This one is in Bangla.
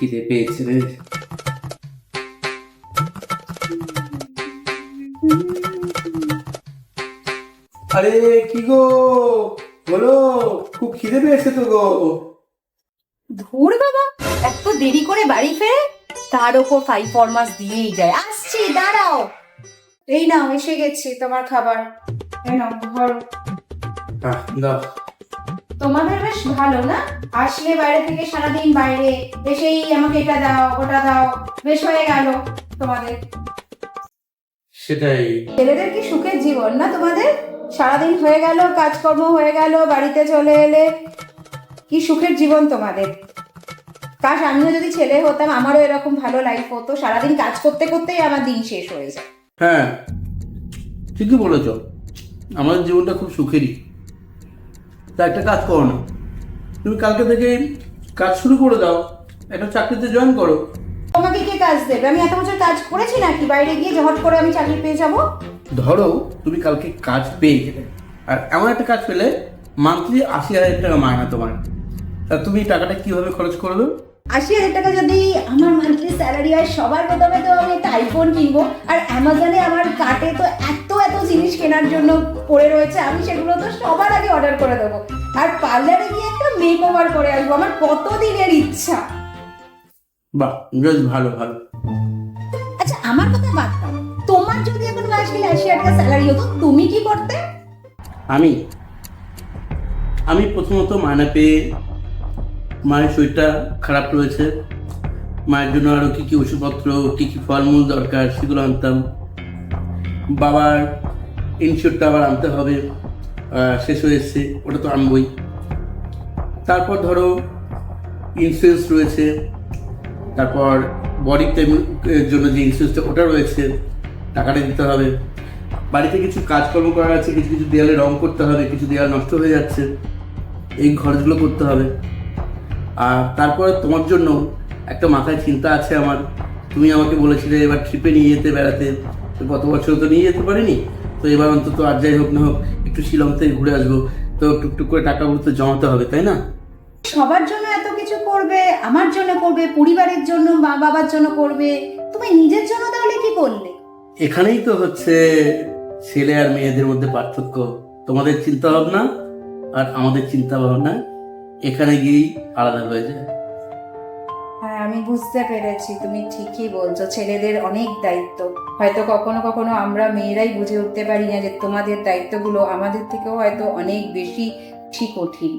খিদে পেয়েছে রে। আরে কি গো? বলো খুব খিদে পেয়েছে তো গো। ধুর বাবা এত দেরি করে বাড়ি ফেরে? তার ওপর ফাইভ ফরমাস দিয়েই যায়। আসছি দাঁড়াও। এই নাও এসে গেছি তোমার খাবার। এই নাও ধরো। আহ, দাও। তোমাদের বেশ ভালো না? আসলে বাইরে থেকে সারাদিন বাইরে এসেই আমাকে এটা দাও ওটা দাও বেশ হয়ে গেল তোমাদের। সেটাই। ছেলেদের কি সুখের জীবন না তোমাদের? সারাদিন হয়ে গেল কাজকর্ম হয়ে গেল বাড়িতে চলে এলে কি সুখের জীবন তোমাদের? কাশ আমিও যদি ছেলে হতাম আমারও এরকম ভালো লাইফ হতো। সারাদিন কাজ করতে করতেই আমার দিন শেষ হয়ে যায়। হ্যাঁ ঠিকই বলেছ। আমাদের জীবনটা খুব সুখেরই। তা একটা কাজ করো না। তুমি কালকে থেকে কাজ শুরু করে দাও একটা চাকরিতে জয়েন করো। তোমাকে কে কাজ দেবে? আমি এত বছর কাজ করেছি নাকি? বাইরে গিয়ে হট করে আমি চাকরি পেয়ে যাব? ধরো তুমি কালকে কাজ পেয়ে গেলে আর এমন একটা কাজ পেলে মান্থলি আশি হাজার টাকা মায়না তোমার। তা তুমি টাকাটা কীভাবে খরচ করবে? আশি হাজার টাকা যদি আমার মান্থলি স্যালারি হয় সবার প্রথমে তো আমি একটা আইফোন কিনবো। আর অ্যামাজনে আমার কার্টে তো এত এত জিনিস কেনার জন্য পড়ে রয়েছে আমি সেগুলো তো সবার আগে অর্ডার করে দেবো। আর পার্লারে গিয়ে একটা মেক ওভার করে আসব আমার কত দিনের ইচ্ছা। বাহ বেশ ভালো ভালো। আচ্ছা আমার কথা বাদ দাও। তোমার যদি এখন মাস গেলে আশি টাকা স্যালারি হতো তুমি কি করতে? আমি? আমি প্রথমত মায়না পেয়ে মায়ের শরীরটা খারাপ রয়েছে মায়ের জন্য আরও কী কী ওষুধপত্র কী কী ফলমূল দরকার সেগুলো আনতাম। বাবার ইনস্যুরটা আবার আনতে হবে শেষ হয়ে এসছে, ওটা তো আনবই। তারপর ধরো ইন্স্যুরেন্স রয়েছে, তারপর বডিতে জন্য যে ইন্স্যুরেন্সটা ওটা রয়েছে, টাকাটা দিতে হবে। বাড়িতে কিছু কাজকর্ম করার আছে, কিছু কিছু দেয়ালে রং করতে হবে, কিছু দেয়াল নষ্ট হয়ে যাচ্ছে, এই খরচগুলো করতে হবে। আর তারপরে তোমার জন্য একটা মাথায় চিন্তা আছে আমার। তুমি আমাকে বলেছিলে এবার ট্রিপে নিয়ে যেতে বেড়াতে। তো গত বছর তো নিয়ে যেতে পারিনি। তো এবার অন্তত আর যাই হোক না হোক একটু শিলং থেকে ঘুরে আসব। তো টুকটুক করে টাকাগুলো তো জমাতে হবে তাই না? সবার জন্য এত কিছু করবে আমার জন্য করবে পরিবারের জন্য মা বাবার জন্য করবে। তুমি নিজের জন্য তাহলে কি করলে? এখানেই তো হচ্ছে ছেলে আর মেয়েদের মধ্যে পার্থক্য। তোমাদের চিন্তা ভাবনা আর আমাদের চিন্তা ভাবনা এখানে গিয়েই আলাদা হয়ে যায়। আমি বুঝতে পেরেছি, তুমি ঠিকই বলছো, ছেলেদের অনেক দায়িত্ব। হয়তো কখনো কখনো আমরা মেয়েরাই বুঝে উঠতে পারি না যে তোমাদের দায়িত্বগুলো আমাদের থেকেও হয়তো অনেক বেশি ঠিক কঠিন।